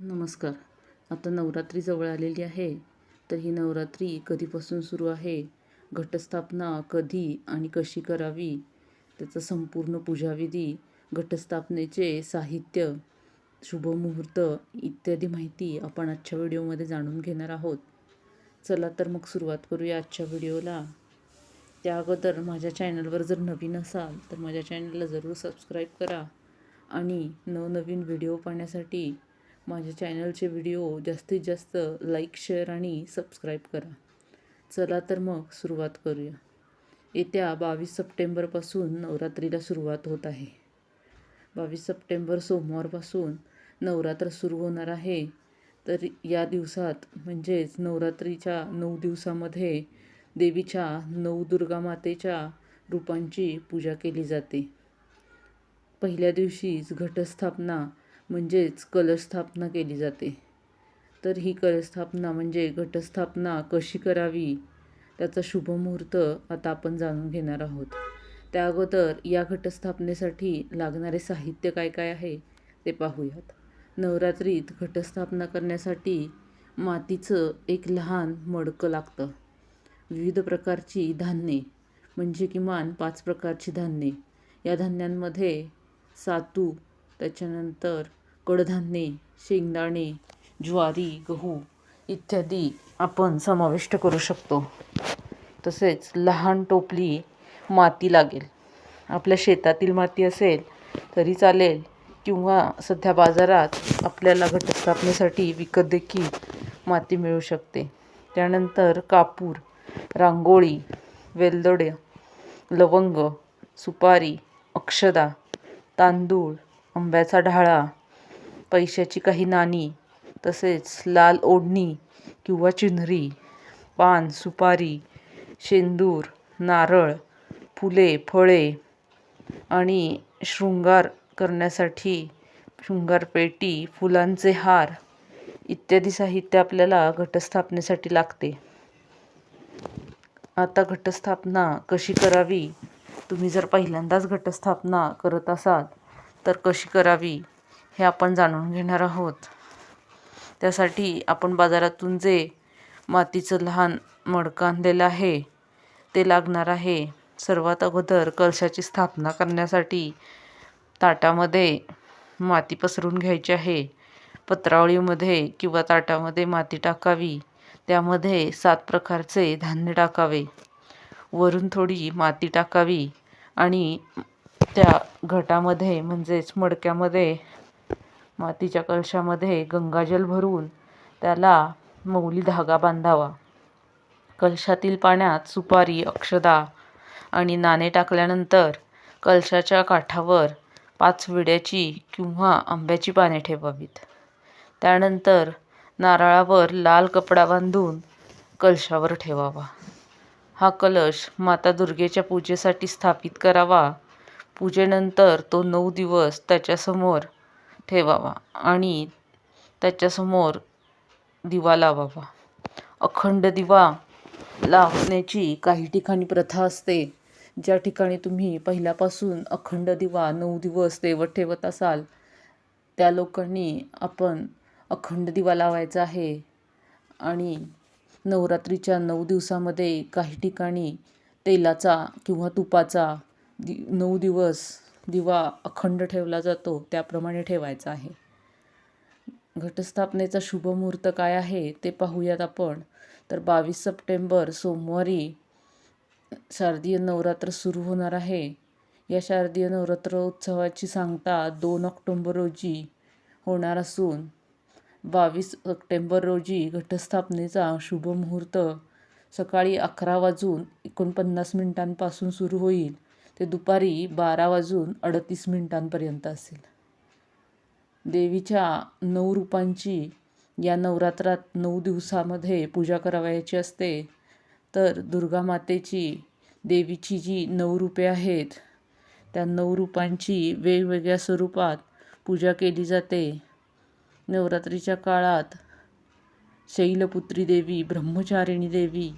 नमस्कार. आता नवरात्री जवळ आलेली आहे तर ही नवरात्री कधीपासून सुरू आहे? घटस्थापना कधी आणि कशी करावी? त्याचा संपूर्ण पूजाविधी घटस्थापनेचे साहित्य शुभमुहूर्त इत्यादी माहिती आपण आजच्या व्हिडिओमध्ये जाणून घेणार आहोत. चला तर मग सुरुवात करूया आजच्या व्हिडिओला. त्या अगोदर माझ्या चॅनलवर जर नवीन असाल तर माझ्या चॅनलला जरूर सबस्क्राईब करा आणि नवनवीन व्हिडिओ पाहण्यासाठी माझ्या चॅनलचे व्हिडिओ जास्तीत जास्त लाईक शेअर आणि सबस्क्राईब करा. चला तर मग सुरुवात करूया. येत्या बावीस सप्टेंबरपासून नवरात्रीला सुरुवात होत आहे. बावीस सप्टेंबर सोमवारपासून नवरात्र सुरू होणार आहे. तर या दिवसात म्हणजेच नवरात्रीच्या नऊ दिवसामध्ये देवीच्या नऊ दुर्गा मातेच्या रूपांची पूजा केली जाते. पहिल्या दिवशीच घटस्थापना म्हणजेच कलशस्थापना केली जाते. तर ही कलशस्थापना म्हणजे घटस्थापना कशी करावी? त्याचा शुभमुहूर्त आता आपण जाणून घेणार आहोत. त्या अगोदर या घटस्थापनेसाठी लागणारे साहित्य काय काय आहे ते पाहूयात. नवरात्रीत घटस्थापना करण्यासाठी मातीचं एक लहान मडकं लागतं. विविध प्रकारची धान्ये म्हणजे किमान पाच प्रकारची धान्ये. या धान्यांमध्ये सातू त्याच्यानंतर कडधान्ये शेंगदाणे ज्वारी गहू इत्यादी आपण समाविष्ट करू शकतो. तसेच लहान टोपली माती लागेल. आपल्या शेतातील माती असेल तरी चालेल किंवा सध्या बाजारात आपल्याला घटस्थापनेसाठी विकत देखील माती मिळू शकते. त्यानंतर कापूर रांगोळी वेलदोडे लवंग सुपारी अक्षदा तांदूळ आंब्याचा ढाळा पैशाची काही नाणी तसेच लाल ओढणी किंवा चिन्हरी पान सुपारी शेंदूर नारळ फुले फळे आणि शृंगार करण्यासाठी शृंगारपेटी फुलांचे हार इत्यादी साहित्य आपल्याला घटस्थापनेसाठी लागते. आता घटस्थापना कशी करावी? तुम्ही जर पहिल्यांदाच घटस्थापना करत असाल तर कशी करावी? हे आपण जाणून घेणार आहोत. त्यासाठी आपण बाजारातून जे मातीचं लहान मडकं आणलेलं आहे ते लागणार आहे. सर्वात अगोदर कलशाची स्थापना करण्यासाठी ताटामध्ये माती पसरून घ्यायची आहे. पत्रावळीमध्ये किंवा ताटामध्ये माती टाकावी. त्यामध्ये सात प्रकारचे धान्य टाकावे. वरून थोडी माती टाकावी आणि त्या घटामध्ये म्हणजेच मडक्यामध्ये मातीच्या कलशामध्ये गंगाजल भरून त्याला मौली धागा बांधावा. कलशातील पाण्यात सुपारी अक्षदा आणि नाणे टाकल्यानंतर कलशाच्या काठावर पाच विड्याची किंवा आंब्याची पाने ठेवावीत. त्यानंतर नारळावर लाल कपडा बांधून कलशावर ठेवावा. हा कलश माता दुर्गेच्या पूजेसाठी स्थापित करावा. पूजेनंतर तो नऊ दिवस त्याच्यासमोर ठेवावा आणि त्याच्यासमोर दिवा लावावा. अखंड दिवा लावण्याची काही ठिकाणी प्रथा असते. ज्या ठिकाणी तुम्ही पहिल्यापासून अखंड दिवा नऊ दिवस तेवत ठेवत असाल त्या लोकांनी आपण अखंड दिवा लावायचा आहे. आणि नवरात्रीच्या नऊ दिवसामध्ये काही ठिकाणी तेलाचा किंवा तुपाचा दि नऊ दिवस दिवा अखंड ठेवला जातो त्याप्रमाणे ठेवायचा आहे. घटस्थापनेचा शुभ मुहूर्त काय आहे ते पाहूयात आपण. तर बावीस सप्टेंबर सोमवारी शारदीय नवरात्र सुरू होणार आहे. या शारदीय नवरात्र उत्सवाची सांगता दोन ऑक्टोंबर रोजी होणार असून बावीस सप्टेंबर रोजी घटस्थापनेचा शुभ मुहूर्त सकाळी अकरा वाजून एकोणपन्नास मिनिटांपासून सुरू होईल. ते दुपारी बारा वाजून अडतीस मिनिटांपर्यंत असेल. देवीच्या नऊ रूपांची या नवरात्रात नऊ दिवसामध्ये पूजा करावयाची असते तर दुर्गा मातेची देवीची जी नऊ रूपे आहेत त्या नऊ रूपांची वेगवेगळ्या स्वरूपात पूजा केली जाते. नवरात्रीच्या काळात शैलपुत्री देवी ब्रह्मचारिणी देवी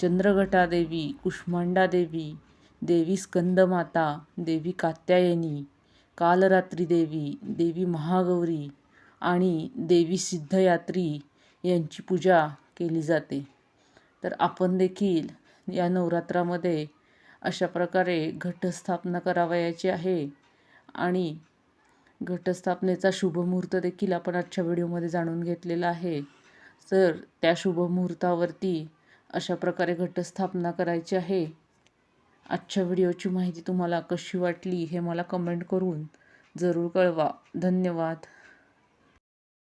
चंद्रघटा देवी कुष्मांडा देवी देवी स्कंदमाता देवी कात्यायनी कालरात्री देवी देवी महागौरी आणि देवी सिद्धयात्री यांची पूजा केली जाते. तर आपण देखील या नवरात्रामध्ये अशा प्रकारे घटस्थापना करावयाची आहे आणि घटस्थापनेचा शुभमुहूर्त देखील आपण आजच्या व्हिडिओमध्ये जाणून घेतलेला आहे. तर त्या शुभमुहूर्तावरती अशा प्रकारे घटस्थापना करायची आहे. आजच्या व्हिडिओची माहिती तुम्हाला कशी वाटली हे मला कमेंट करून जरूर कळवा. धन्यवाद.